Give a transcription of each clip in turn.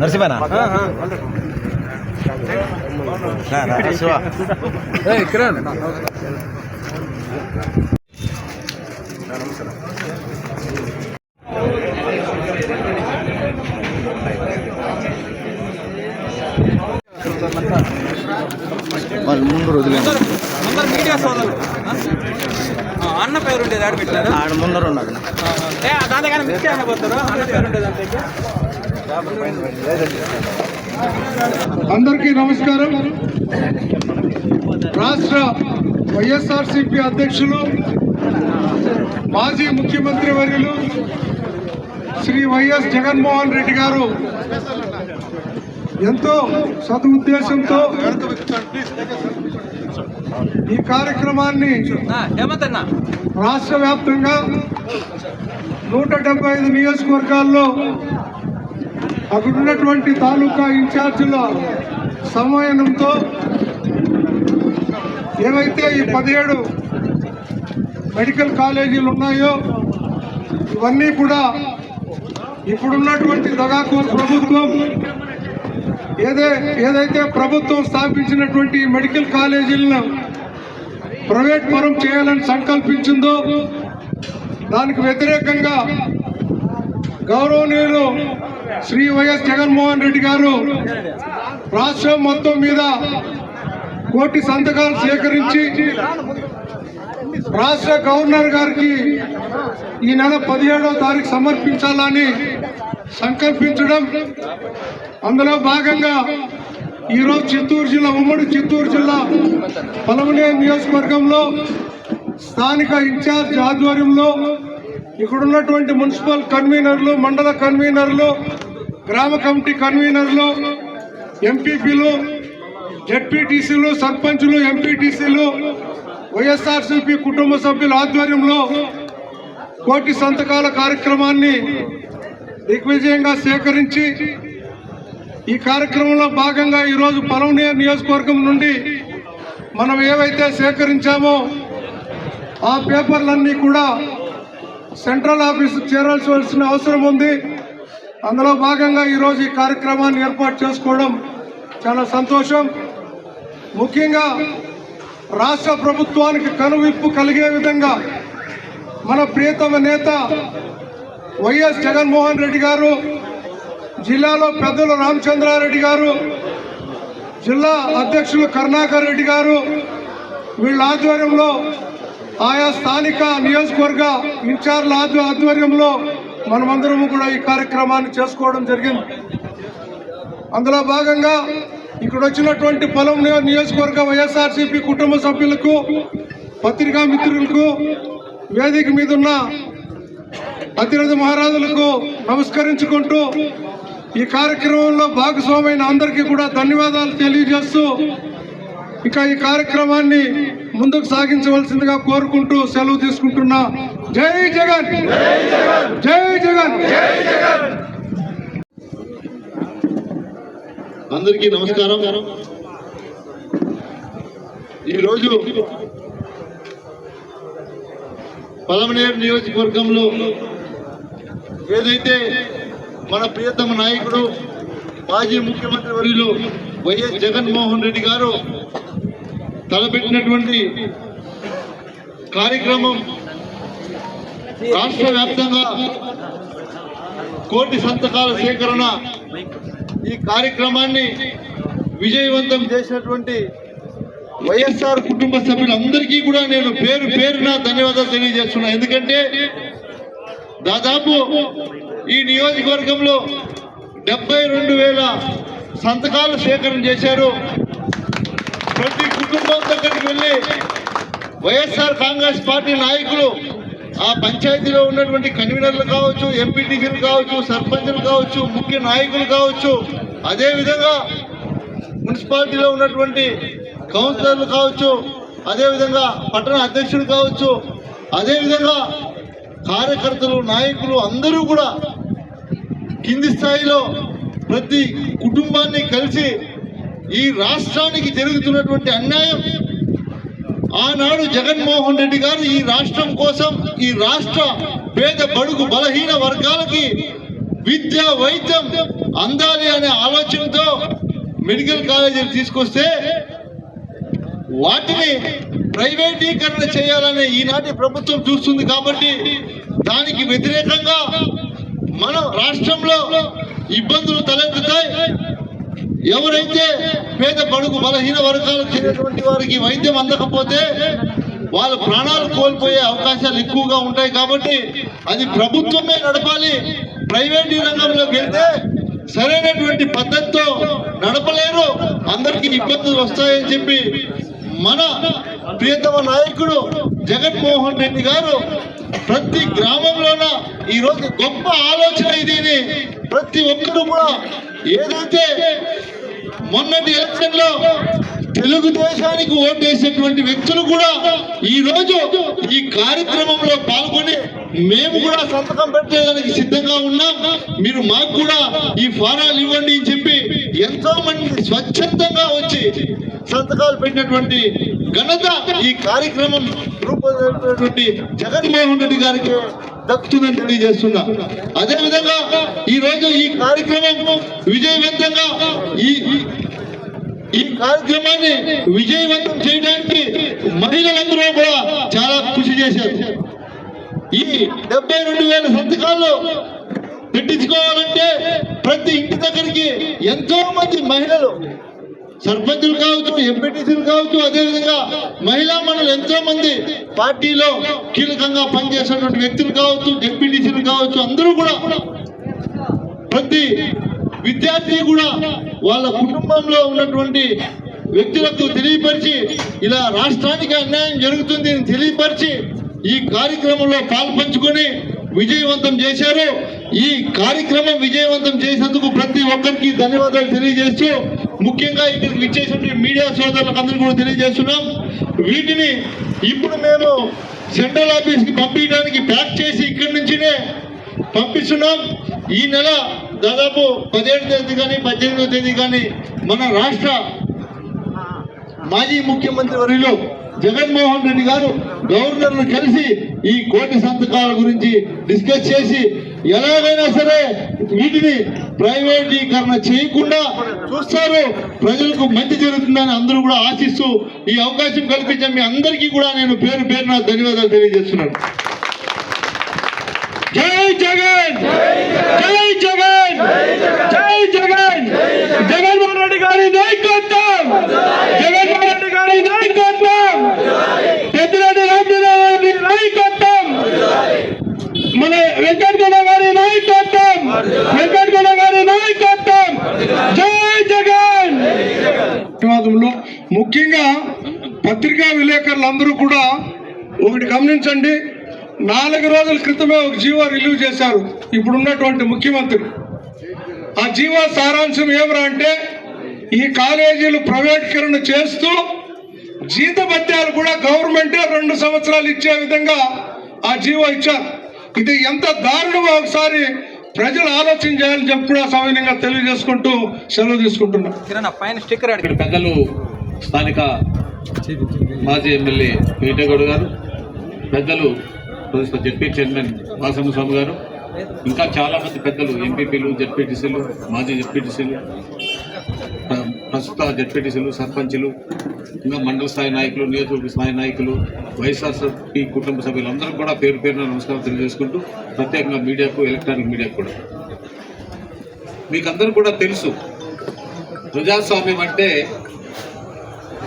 నరసింహనా? శివ వాళ్ళు ముందు రోజులే ముందర మీడియా సోదరులు ఆ, అన్న పేరు ఉండేది ఆడ ముందర ఉన్నారు అందరికీ నమస్కారం. రాష్ట్ర వైఎస్ఆర్సిపి అధ్యక్షులు మాజీ ముఖ్యమంత్రి వర్యులు శ్రీ వైఎస్ జగన్మోహన్ రెడ్డి గారు ఎంతో సదుద్దేశంతో ఈ కార్యక్రమాన్ని రాష్ట్ర వ్యాప్తంగా నూట డెబ్బై ఐదు నియోజకవర్గాల్లో అక్కడున్నటువంటి తాలూకా ఇన్ఛార్జీల సమన్వయంతో ఏవైతే ఈ పదిహేడు మెడికల్ కాలేజీలు ఉన్నాయో ఇవన్నీ కూడా ఇప్పుడున్నటువంటి దగాకోర్ ప్రభుత్వం ఏదే ఏదైతే ప్రభుత్వం స్థాపించినటువంటి మెడికల్ కాలేజీలను ప్రైవేట్ పరం చేయాలని సంకల్పించిందో దానికి వ్యతిరేకంగా గౌరవనీయులు శ్రీ వైఎస్ జగన్మోహన్ రెడ్డి గారు రాష్ట్రం మొత్తం మీద కోటి సంతకాలు సేకరించి రాష్ట్ర గవర్నర్ గారికి ఈ నెల పదిహేడవ తారీఖు సమర్పించాలని సంకల్పించడం అందులో భాగంగా ఈరోజు చిత్తూరు జిల్లా ఉమ్మడి చిత్తూరు జిల్లా పలమనే నియోజకవర్గంలో స్థానిక ఇన్ఛార్జ్ ఆధ్వర్యంలో ఇక్కడ ఉన్నటువంటి మున్సిపల్ కన్వీనర్లు మండల కన్వీనర్లు గ్రామ కమిటీ కన్వీనర్లు ఎంపీపీలు జడ్పీటీసీలు సర్పంచ్లు ఎంపీటీసీలు వైఎస్ఆర్సీపీ కుటుంబ సభ్యుల ఆధ్వర్యంలో కోటి సంతకాల కార్యక్రమాన్ని దిగ్విజయంగా సేకరించి ఈ కార్యక్రమంలో భాగంగా ఈరోజు పలవనే నియోజకవర్గం నుండి మనం ఏవైతే సేకరించామో ఆ పేపర్లన్నీ కూడా సెంట్రల్ ఆఫీసు చేరాల్సిన అవసరం ఉంది. అందులో భాగంగా ఈరోజు ఈ కార్యక్రమాన్ని ఏర్పాటు చేసుకోవడం చాలా సంతోషం. ముఖ్యంగా రాష్ట్ర ప్రభుత్వానికి కనువిప్పు కలిగే విధంగా మన ప్రియతమ నేత వైఎస్ జగన్మోహన్ రెడ్డి గారు జిల్లాలో పెద్దలు రామచంద్రారెడ్డి గారు జిల్లా అధ్యక్షులు కరుణాకర్ రెడ్డి గారు వీళ్ళ ఆధ్వర్యంలో ఆయా స్థానిక నియోజకవర్గ ఇన్ఛార్జ్ల ఆధ్వ- ఆధ్వర్యంలో మనమందరము కూడా ఈ కార్యక్రమాన్ని చేసుకోవడం జరిగింది. అందులో భాగంగా ఇక్కడ వచ్చినటువంటి పొలం నియోజకవర్గ వైఎస్ఆర్సీపీ కుటుంబ సభ్యులకు పత్రికా మిత్రులకు వేదిక మీద ఉన్న అతిరథ మహారాజులకు నమస్కరించుకుంటూ ఈ కార్యక్రమంలో భాగస్వామైన అందరికీ కూడా ధన్యవాదాలు తెలియజేస్తూ ఇక ఈ కార్యక్రమాన్ని ముందుకు సాగించవలసిందిగా కోరుకుంటూ సెలవు తీసుకుంటున్నా. జై జగన్! జై జగన్! అందరికీ నమస్కారం. ఈరోజు పలమనేరు నియోజకవర్గంలో ఏదైతే మన ప్రియతమ నాయకుడు మాజీ ముఖ్యమంత్రి వర్యులు వైఎస్ జగన్మోహన్ రెడ్డి గారు తలపెట్టినటువంటి కార్యక్రమం రాష్ట్ర వ్యాప్తంగా కోటి సంతకాల సేకరణ ఈ కార్యక్రమాన్ని విజయవంతం చేసినటువంటి వైఎస్ఆర్ కుటుంబ సభ్యులందరికీ కూడా నేను పేరు పేరున ధన్యవాదాలు తెలియజేస్తున్నా. ఎందుకంటే దాదాపు ఈ నియోజకవర్గంలో డెబ్బై రెండు వేల సంతకాలు సేకరణ చేశారు. ప్రతి కుటుంబం దగ్గరికి వెళ్ళి వైఎస్ఆర్ కాంగ్రెస్ పార్టీ నాయకులు ఆ పంచాయతీలో ఉన్నటువంటి కన్వీనర్లు కావచ్చు ఎంపీటీసీలు కావచ్చు సర్పంచ్లు కావచ్చు ముఖ్య నాయకులు కావచ్చు అదేవిధంగా మున్సిపాలిటీలో ఉన్నటువంటి కౌన్సిలర్లు కావచ్చు అదేవిధంగా పట్టణ అధ్యక్షుడు కావచ్చు అదేవిధంగా కార్యకర్తలు నాయకులు అందరూ కూడా కింది స్థాయిలో ప్రతి కుటుంబాన్ని కలిసి ఈ రాష్ట్రానికి జరుగుతున్నటువంటి అన్యాయం. ఆనాడు జగన్మోహన్ రెడ్డి గారు ఈ రాష్ట్రం కోసం ఈ రాష్ట్ర పేద బడుగు బలహీన వర్గాలకి విద్య వైద్యం అందాలి అనే ఆలోచనతో మెడికల్ కాలేజీలు తీసుకొస్తే వాటిని ప్రైవేటీకరణ చేయాలనే ఈనాటి ప్రభుత్వం చూస్తుంది కాబట్టి దానికి వ్యతిరేకంగా మన రాష్ట్రంలో ఇబ్బందులు తలెత్తుతాయి. ఎవరైతే పేద బడుగు బలహీన వర్గాలకు చెందినటువంటి వారికి వైద్యం అందకపోతే వాళ్ళ ప్రాణాలు కోల్పోయే అవకాశాలు ఎక్కువగా ఉంటాయి కాబట్టి అది ప్రభుత్వమే నడపాలి. ప్రైవేట్ రంగంలోకి వెళ్తే సరైనటువంటి పద్ధతితో నడపలేరు. అందరికీ ఇబ్బందులు వస్తాయని చెప్పి మన ప్రియతమ నాయకుడు జగన్మోహన్ రెడ్డి గారు ప్రతి గ్రామంలోన ఈ రోజు గొప్ప ఆలోచన ఇది ప్రతి ఒక్కరు కూడా ఏదైతే మొన్నటి ఎలక్షన్లో తెలుగుదేశానికి ఓటేసేటువంటి వ్యక్తులు కూడా ఈ రోజు ఈ కార్యక్రమంలో పాల్గొని మేము కూడా సంతకం పెట్టేదానికి సిద్ధంగా ఉన్నాం. మీరు మాకు కూడా ఈ ఫారాలు ఇవ్వండి అని చెప్పి ఎంతో మంది స్వచ్ఛందంగా వచ్చి సంతకాలు పెట్టినటువంటి ఘనత ఈ కార్యక్రమం రూపొందినటువంటి జగన్మోహన్ రెడ్డి గారికి దక్కుతుందని తెలియజేస్తున్నా. అదే విధంగా ఈ రోజు ఈ కార్యక్రమం విజయవంతంగా ఈ- ఈ కార్యక్రమాన్ని విజయవంతం చేయడానికి మహిళలందరూ కూడా చాలా కృషి చేశారు. ఈ డెబ్బై రెండు వేల సంతకాలు పెట్టించుకోవాలంటే ప్రతి ఇంటి దగ్గరికి ఎంతో మంది మహిళలు సర్పంచులు కావచ్చు ఎంపీటీసీలు కావచ్చు అదేవిధంగా మహిళా మండలి ఎంతో మంది పార్టీలో కీలకంగా పనిచేసినటువంటి వ్యక్తులు కావచ్చు డిప్యూటీసీలు కావచ్చు అందరూ కూడా ప్రతి విద్యార్థి కూడా వాళ్ళ కుటుంబంలో ఉన్నటువంటి వ్యక్తులకు తెలియపరిచి ఇలా రాష్ట్రానికి అన్యాయం జరుగుతుంది అని తెలియపరిచి ఈ కార్యక్రమంలో పాల్పంచుకొని విజయవంతం చేశారు. ఈ కార్యక్రమం విజయవంతం చేసినందుకు ప్రతి ఒక్కరికి ధన్యవాదాలు తెలియజేస్తూ ముఖ్యంగా ఇక్కడికి విచ్చేసిన మీడియా సోదరులకు అందరూ కూడా తెలియజేస్తున్నాం. వీటిని ఇప్పుడు మేము సెంట్రల్ ఆఫీస్కి పంపించడానికి ప్యాక్ చేసి ఇక్కడి నుంచినే పంపిస్తున్నాం. ఈ నెల దాదాపు పదిహేడు తేదీ కానీ పద్దెనిమిదో తేదీ కానీ మన రాష్ట్ర మాజీ ముఖ్యమంత్రి వర్యులు జగన్మోహన్ రెడ్డి గారు గవర్నర్ను కలిసి ఈ కోటి సంతకాల గురించి డిస్కస్ చేసి ఎలాగైనా సరే వీటిని ప్రైవేటీకరణ చేయకుండా చూస్తారు. ప్రజలకు మంచి జరుగుతుందని అందరూ కూడా ఆశిస్తూ ఈ అవకాశం కల్పించే మీ అందరికీ కూడా నేను పేరు పేరున ధన్యవాదాలు తెలియజేస్తున్నాను. జై జగన్! జై జగన్! జై జగన్! జగన్మోహన్ రెడ్డి గారి నాయకత్వం! గారి నాయకత్వం. పెద్దిరెడ్డి రామచంద్రరావు గారి నాయకత్వం. మన వెంకటగౌడ గారి నాయకత్వం. వెంకటగౌడ గారి నాయకత్వం. జై జగన్. ధన్యవాదములు. ముఖ్యంగా పత్రికా విలేకరులందరూ కూడా ఒకటి గమనించండి. నాలుగు రోజుల క్రితమే ఒక జీవో రిలీవ్ చేశారు. ఇప్పుడున్నటువంటి ముఖ్యమంత్రి. ఆ జీవో సారాంశం ఏమరా అంటే ఈ కాలేజీలు ప్రైవేటీకరణ చేస్తూ జీతభత్యాలు కూడా గవర్నమెంటే రెండు సంవత్సరాలు ఇచ్చే విధంగా ఆ జీవో ఇచ్చారు. ఇది ఎంత దారుణమో ఒకసారి ప్రజలు ఆలోచన చేయాలని చెప్పి కూడా సవినయంగా తెలియజేసుకుంటూ సెలవు తీసుకుంటున్నాం. పెద్దలు స్థానిక మాజీ ఎమ్మెల్యే వెంకటగౌడ్ గారు పెద్దలు ప్రస్తుత జడ్పీ చైర్మన్ వాసమ్మ స్వామి గారు ఇంకా చాలా మంది పెద్దలు ఎంపీపీలు జడ్పీటీసీలు మాజీ జడ్పీటీసీలు ప్రస్తుత జడ్పీటీసీలు సర్పంచులు ఇంకా మండల స్థాయి నాయకులు నియోజకవర్గ స్థాయి నాయకులు వైఎస్ఆర్సీపీ కుటుంబ సభ్యులందరూ కూడా పేరు పేరున నమస్కారం తెలియజేసుకుంటూ ప్రత్యేకంగా మీడియాకు ఎలక్ట్రానిక్ మీడియాకు కూడా. మీకందరూ కూడా తెలుసు ప్రజాస్వామ్యం అంటే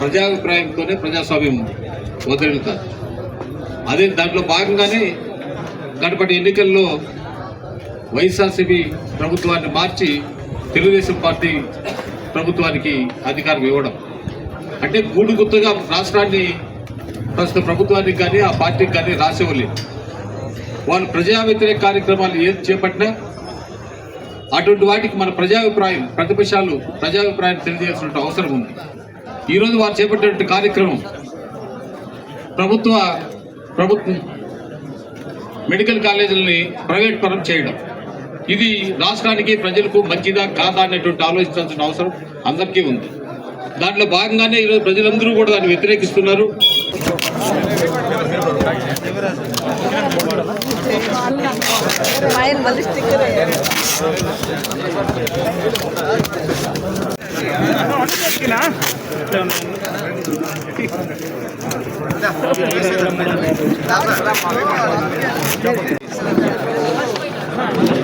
ప్రజాభిప్రాయంతోనే ప్రజాస్వామ్యం వదిలితారు అదే దాంట్లో భాగంగానే గడపటి ఎన్నికల్లో వైఎస్ఆర్సీపీ ప్రభుత్వాన్ని మార్చి తెలుగుదేశం పార్టీ ప్రభుత్వానికి అధికారం ఇవ్వడం. అంటే మూడు గుర్తుగా రాష్ట్రాన్ని ప్రస్తుత ప్రభుత్వానికి కానీ ఆ పార్టీకి కానీ రాసేవాళ్ళు వాళ్ళు ప్రజా వ్యతిరేక కార్యక్రమాలు ఏది చేపట్టినా అటువంటి వాటికి మన ప్రజాభిప్రాయం ప్రతిపక్షాలు ప్రజాభిప్రాయం తెలియజేయాల్సిన అవసరం ఉంది. ఈరోజు వారు చేపట్టినటువంటి కార్యక్రమం ప్రభుత్వ ప్రభుత్వం మెడికల్ కాలేజీలని ప్రైవేట్ పరం చేయడం. ఇది రాష్ట్రానికి ప్రజలకు మంచిదా కాదా అనేటువంటి ఆలోచించాల్సిన అవసరం అందరికీ ఉంది. దాంట్లో భాగంగానే ఈరోజు ప్రజలందరూ కూడా దాన్ని వ్యతిరేకిస్తున్నారు.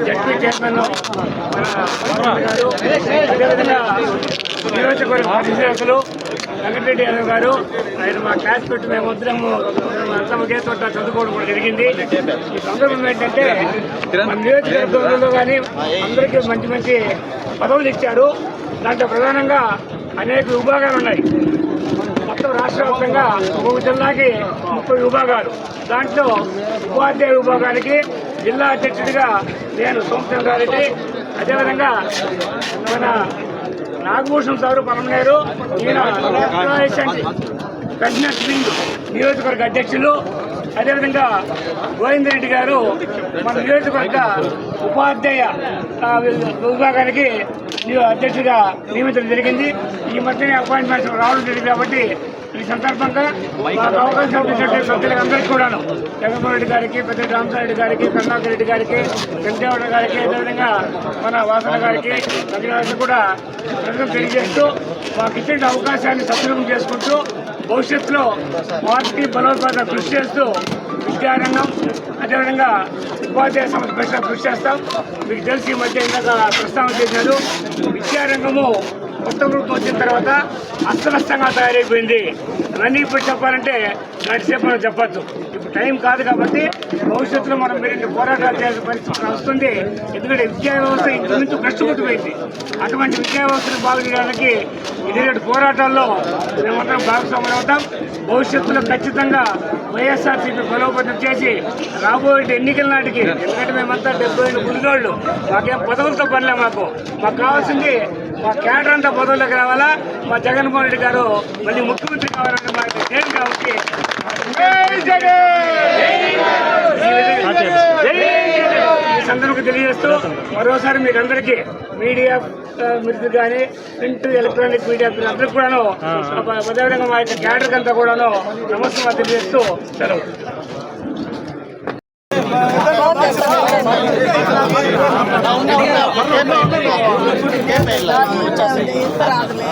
జడ్పీ చైర్మన్ అదేవిధంగా నియోజకవర్గ పరిశీలకులు వెంకటరెడ్డి యాదవ్ గారు ఆయన మా క్లాస్ పెట్టి మేము ఉద్రము అంతా చోట చదువుకోవడం కూడా జరిగింది. ఈ సందర్భం ఏంటంటే మన నియోజకవర్గంలో కానీ అందరికీ మంచి మంచి పదవులు ఇచ్చారు. దాంట్లో ప్రధానంగా అనేక విభాగాలు ఉన్నాయి. మొత్తం రాష్ట్ర వ్యాప్తంగా ఒక్కొక్క జిల్లాకి ముప్పై విభాగాలు. దాంట్లో ఉపాధ్యాయ విభాగానికి జిల్లా అధ్యక్షుడిగా నేను సోమశంకరారెడ్డి అదేవిధంగా మన నాగభూషణ్ సారు పరమనేరు ఈయన కన్వీనర్ సింగ్ నియోజకవర్గ అధ్యక్షులు. అదేవిధంగా గోవిందరెడ్డి గారు మన నియోజకవర్గ ఉపాధ్యాయ విభాగానికి అధ్యక్షుడిగా నియమించడం జరిగింది. ఈ మధ్యనే అపాయింట్మెంట్ రావడం జరిగింది కాబట్టి సందర్భంగా మాకు అవకాశం ఇచ్చినటువంటి సభ్యులకు అందరికీ కూడాను జగన్మోహన్ రెడ్డి గారికి పెద్ద రామసారెడ్డి గారికి కరుణాకర్ రెడ్డి గారికి వెంకటేశ్వర గారికి అదేవిధంగా మన వాసన గారికి గారికి కూడా ప్రజలు తెలియజేస్తూ మాకు ఇచ్చిన అవకాశాన్ని సద్వినియోగం చేసుకుంటూ భవిష్యత్తులో పార్టీ బలోపేత కృషి చేస్తూ విద్యారంగం అదేవిధంగా ఉపాధ్యాయ సంస్థ పెంచడం కృషి చేస్తాం. మీకు తెలిసి ఈ మధ్య ఇందాక ప్రస్తావన చేశారు విద్యారంగము కొత్త ప్రభుత్వం వచ్చిన తర్వాత అస్తవ్యస్తంగా తయారైపోయింది. ఇవన్నీ ఇప్పుడు చెప్పాలంటే గడిసేపు మనం చెప్పొచ్చు. ఇప్పుడు టైం కాదు కాబట్టి భవిష్యత్తులో మనం మీరు పోరాటాలు చేయాల్సిన పరిస్థితి వస్తుంది. ఎందుకంటే విద్యా వ్యవస్థ ఇంటి కష్టపడిపోయింది అటువంటి విద్యా వ్యవస్థను బాగు చేయడానికి ఇటువంటి పోరాటాల్లో మేమందరం భాగస్వాములు అవుతాం. భవిష్యత్తులో ఖచ్చితంగా వైఎస్ఆర్సీపీ బలోపేతం చేసి రాబోయే ఎన్నికల నాటికి ఎందుకంటే మేమంతా డెబ్బై ఏడు గుడిదోళ్ళు మాకేం పదవులతో పనిలే మాకు. మాకు కావాల్సింది మా కేటర్ అంతా పదవులకు రావాలా? మా జగన్మోహన్ రెడ్డి గారు మళ్ళీ ముఖ్యమంత్రి కావాలని మాకు నేను కాబట్టి జై ఈ సందర్భంగా తెలియజేస్తూ మరోసారి మీకు అందరికీ మీడియా ఆ, కానీ ప్రింట్ ఎలక్ట్రానిక్ మీడియా అందరికి కూడాను అదేవిధంగా మా యొక్క క్యాడర్కి అంతా కూడాను నమస్కారం తెలియజేస్తూ సెలవు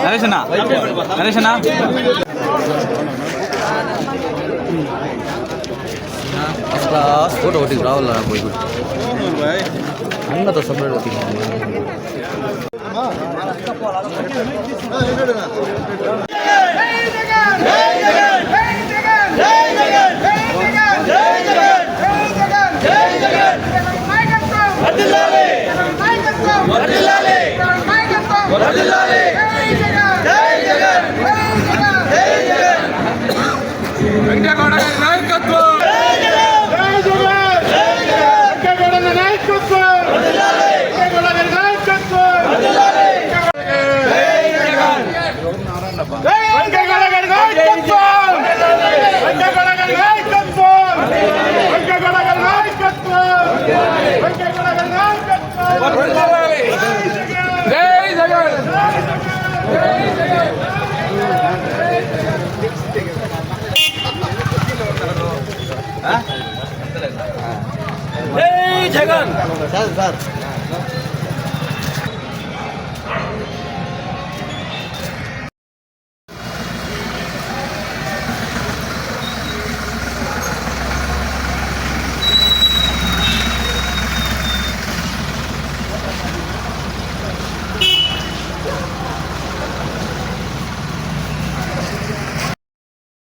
நரேஷனா நரேஷனா క్లాస్ ఫోటో ఒకటి రావాలా పోయి అందరితో సపరేట్ ఒకటి Hey, nigga! Hey, nigga! Venkata Gowda గారి జగన్ సార్ సార్